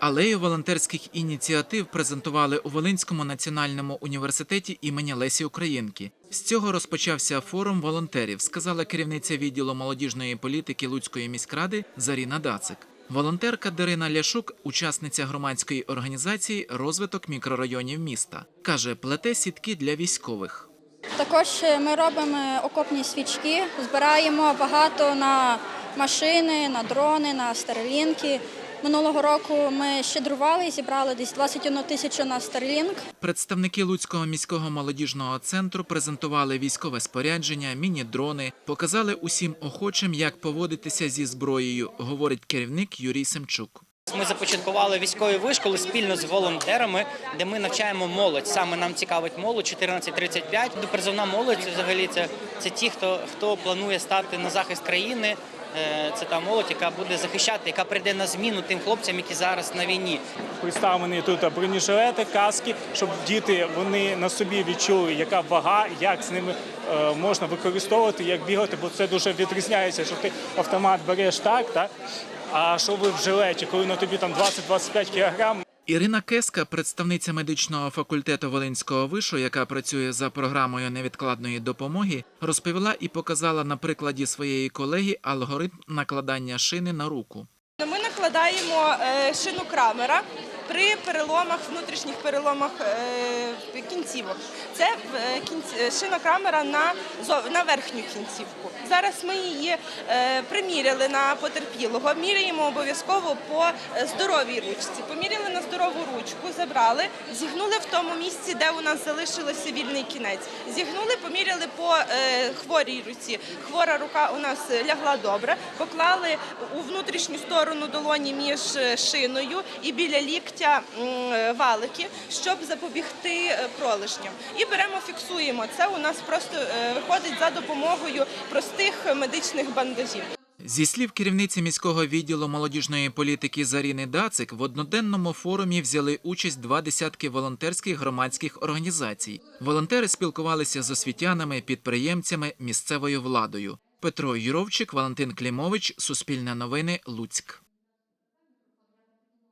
Алею волонтерських ініціатив презентували у Волинському національному університеті імені Лесі Українки. З цього розпочався форум волонтерів, сказала керівниця відділу молодіжної політики Луцької міськради Заріна Дацик. Волонтерка Дарина Ляшук, учасниця громадської організації Розвиток мікрорайонів міста, каже, плете сітки для військових. Також ми робимо окопні свічки, збираємо багато на машини, на дрони, на старлінки. Минулого року ми щедрували і зібрали десь 21 тисячу на Starlink. Представники Луцького міського молодіжного центру презентували військове спорядження, міні-дрони, показали усім охочим, як поводитися зі зброєю, говорить керівник Юрій Семчук. Ми започаткували військові вишколи спільно з волонтерами, де ми навчаємо молодь. Саме нам цікавить молодь 14-35. Призовна молодь взагалі це, це ті, хто хто планує стати на захист країни. Е, Це та молодь, яка буде захищати, яка прийде на зміну тим хлопцям, які зараз на війні. Представлені тут бронежилети, каски, щоб діти вони на собі відчули, яка вага, як з ними е, можна використовувати, як бігати, бо це дуже відрізняється, що ти автомат береш так, так? А що ви в жилеті, коли на тобі там 20-25 кілограм, Ірина Кеска, представниця медичного факультету Волинського вишу, яка працює за програмою невідкладної допомоги, розповіла і показала на прикладі своєї колеги алгоритм накладання шини на руку. Ми накладаємо е, шину крамера при переломах, внутрішніх переломах е, кінцівок. Це е, е, шина крамера на, на верхню кінцівку. Зараз ми її е, приміряли на потерпілого, міряємо обов'язково по здоровій ручці. Поміряли на здорову ручку, забрали, зігнули в тому місці, де у нас залишилося вільний кінець. Зігнули, поміряли по хворій руці. Хвора рука у нас лягла добре. Поклали у внутрішню сторону долоні між шиною і біля ліктя валики, щоб запобігти е, пролишням. І беремо, фіксуємо. Це у нас просто е, виходить за допомогою простих медичних бандажів. Зі слів керівниці міського відділу молодіжної політики Заріни Дацик, в одноденному форумі взяли участь два десятки волонтерських громадських організацій. Волонтери спілкувалися з освітянами, підприємцями, місцевою владою. Петро Юровчик, Валентин Клімович, Суспільне новини, Луцьк.